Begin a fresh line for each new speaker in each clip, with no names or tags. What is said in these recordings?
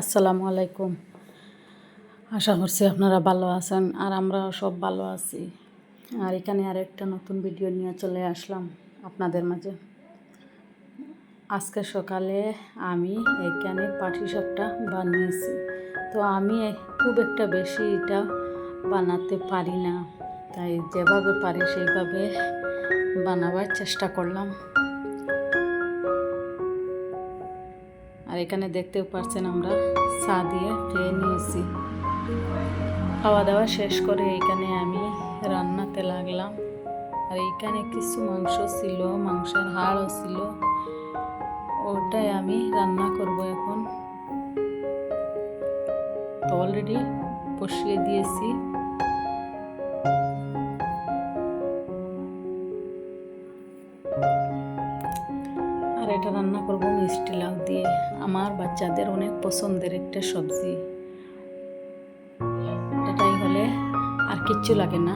আসসালামু আলাইকুম। আশা করছি আপনারা ভালো আছেন আর আমরা সব ভালো আছি। আর এখানে আর একটা নতুন ভিডিও নিয়ে চলে আসলাম আপনাদের মাঝে। আজকে সকালে আমি এখানে পাটি সাপটা বানিয়েছি। তো আমি খুব একটা বেশি এটা বানাতে পারি না। তাই যেভাবে পারি সেইভাবে বানাবার চেষ্টা করলাম। আর এখানে দেখতেও পাচ্ছেন আমরা চা দিয়ে খেয়ে নিয়েছি। খাওয়া দাওয়া শেষ করে এখানে আমি রান্নাতে লাগলাম। আর এইখানে কিছু মাংস ছিল, মাংসের হাড়ও ছিল। ওটাই আমি রান্না করব এখন। অলরেডি বসিয়ে দিয়েছি। এটা রান্না করব মিষ্টি লাউ দিয়ে। আমার বাচ্চাদের অনেক পছন্দের একটা সবজি। এটাই হলে আর কিচ্ছু লাগে না।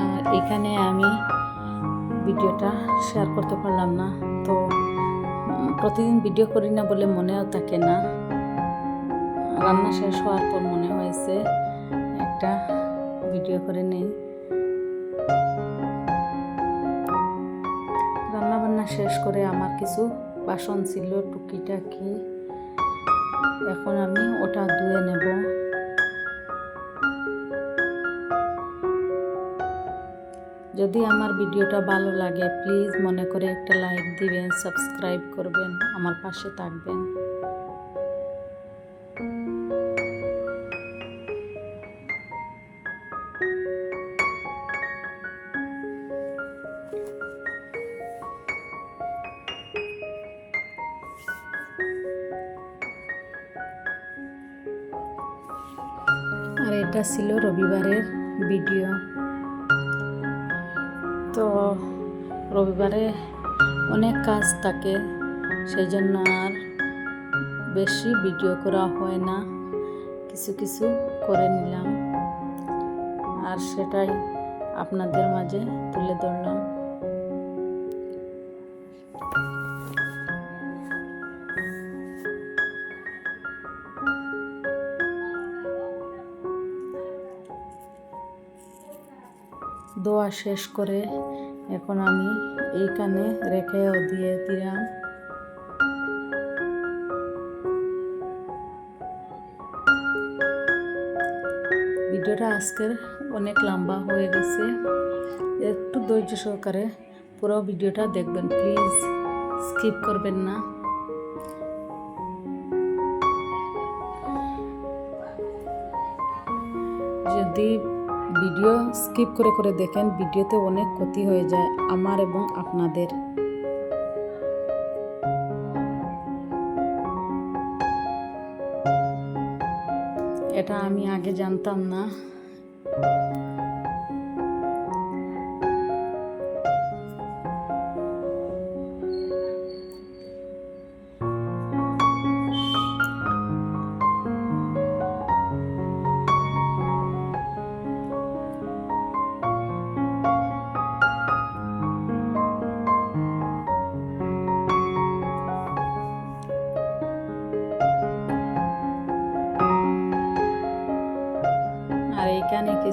আর এখানে আমি ভিডিওটা শেয়ার করতে পারলাম না, তো প্রতিদিন ভিডিও করি না বলে মনেও থাকে না। রান্না শেষ হওয়ার পর মনে হয়েছে একটা ভিডিও করে নেই। রান্না বান্না শেষ করে আমার কিছু বাসন ছিল, টুকিটাকি। এখন আমি ওটা ধুয়ে নেব। যদি আমার ভিডিওটা ভালো লাগে, প্লিজ মনে করে একটা লাইক দিবেন, সাবস্ক্রাইব করবেন, আমার পাশে থাকবেন। এটা ছিল রবিবারের ভিডিও। তো রবিবারে অনেক কাজ থাকে সেই জন্য আর বেশি ভিডিও করা হয় না। কিছু কিছু করে নিলাম। আর সেটাই আপনাদের মাঝে তুলে ধরলাম। দোয়া শেষ করে এখন আমি এইখানে রেখেও দিয়ে দিলাম। ভিডিওটা আজকের অনেক লম্বা হয়ে গেছে। একটু ধৈর্য সহকারে পুরো ভিডিওটা দেখবেন, প্লিজ স্কিপ করবেন না। যদি ভিডিও স্কিপ করে করে দেখেন, ভিডিওতে অনেক ক্ষতি হয়ে যায় আমার এবং আপনাদের। এটা আমি আগে জানতাম না।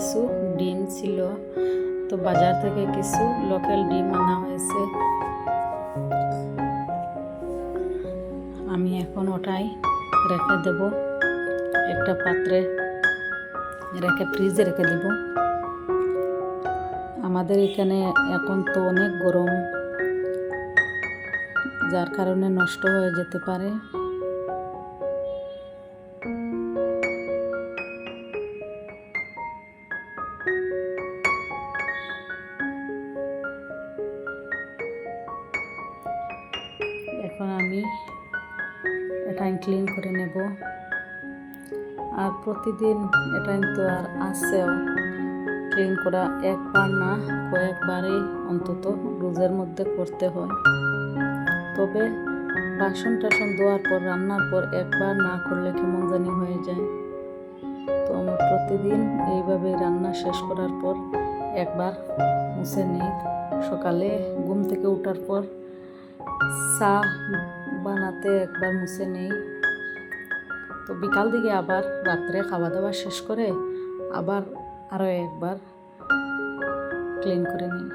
কিছু ডিম ছিল। তো বাজার থেকে কিছু লোকাল ডিম আনা হয়েছে। আমি এখন ওটাই রেখে দেব। একটা পাত্রে রেখে ফ্রিজে রেখে দেব। আমাদের এখানে এখন তো অনেক গরম, যার কারণে নষ্ট হয়ে যেতে পারে। নেব আর প্রতিদিন এটা তো আর আসছেও ক্লিন করা একবার না, কয়েকবারই অন্তত রোজের মধ্যে করতে হয়। তবে বাসন টাসন ধোয়ার পর, রান্নার পর একবার না করলে কেমন জানি হয়ে যায়। তো আমার প্রতিদিন এইভাবে রান্না শেষ করার পর একবার মুছে নিই। সকালে ঘুম থেকে ওঠার পর চা বানাতে একবার মুছে নেই। তো বিকাল দিকে আবার রাত্রে খাওয়া দাওয়া শেষ করে আবার আরও একবার ক্লিন করে নিই।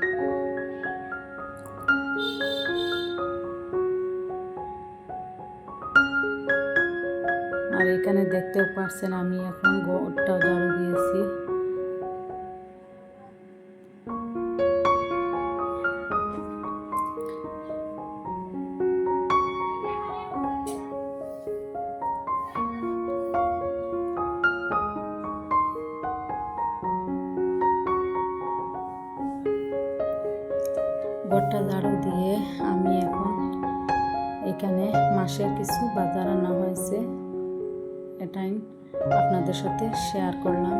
আর এখানে দেখতেও পারছেন আমি এখন গোটা ঝাড়ু দিয়েছি। ঘরটা ঝাড়ু দিয়ে আমি এখন এখানে মাসের কিছু বাজার আনা হয়েছে। এটাই আপনাদের সাথে শেয়ার করলাম।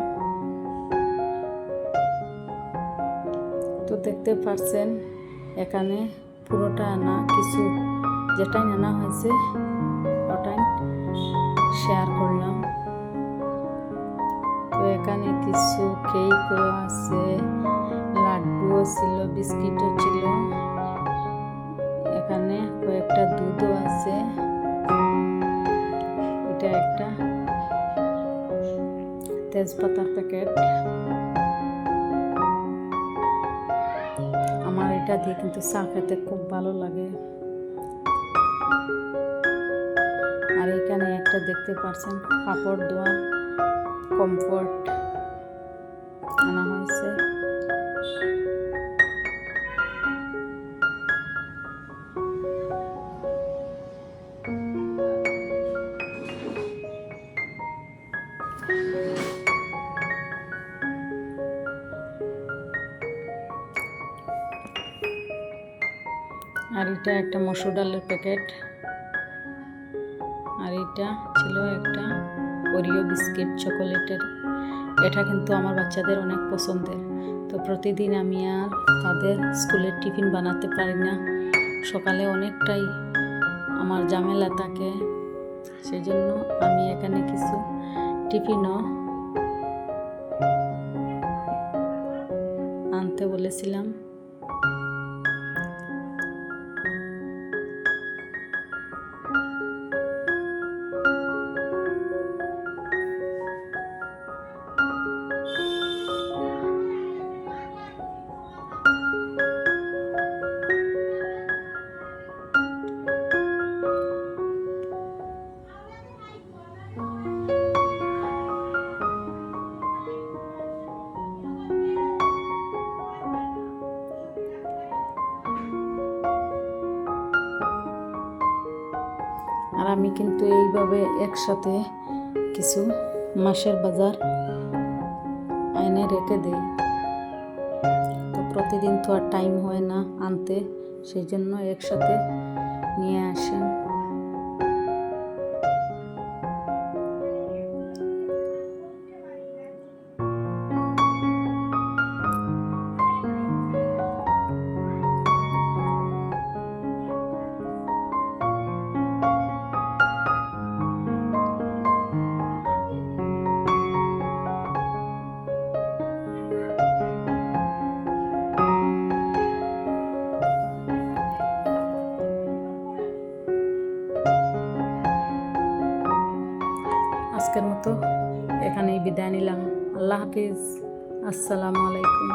তো দেখতে পারছেন, এখানে পুরোটা আনা কিছু যেটাই আনা হয়েছে, ওটাই শেয়ার করলাম। তো এখানে কিছু কেকও আছে লাড্ডুও ছিল, বিস্কিটও ছিল। এখানে কয়েকটা দুধও আছে। এটা একটা তেজপাতার প্যাকেট। আমার এটা দিয়ে কিন্তু চা খেতে খুব ভালো লাগে। আর এখানে একটা দেখতে পাচ্ছেন, কাপড় ধোয়া কমফোর্ট আনা হয়েছে। আর এটা একটা মসুর ডালের প্যাকেট। আর এটা ছিল একটা ওরিও বিস্কিট, চকোলেটের। এটা কিন্তু আমার বাচ্চাদের অনেক পছন্দের। তো প্রতিদিন আমি আর তাদের স্কুলের টিফিন বানাতে পারি না। সকালে অনেকটাই আমার ঝামেলা থাকে। সেই জন্য আমি এখানে কিছু টিফিনও আনতে বলেছিলাম। আর আমি কিন্তু এইভাবে একসাথে কিছু মাসের বাজার আইনে রেখে দিই। তো প্রতিদিন তো আর টাইম হয় না আনতে, সেই জন্য একসাথে নিয়ে আসেন। বিদায় আল্লাহ হাফিজ। আসসালামু আলাইকুম।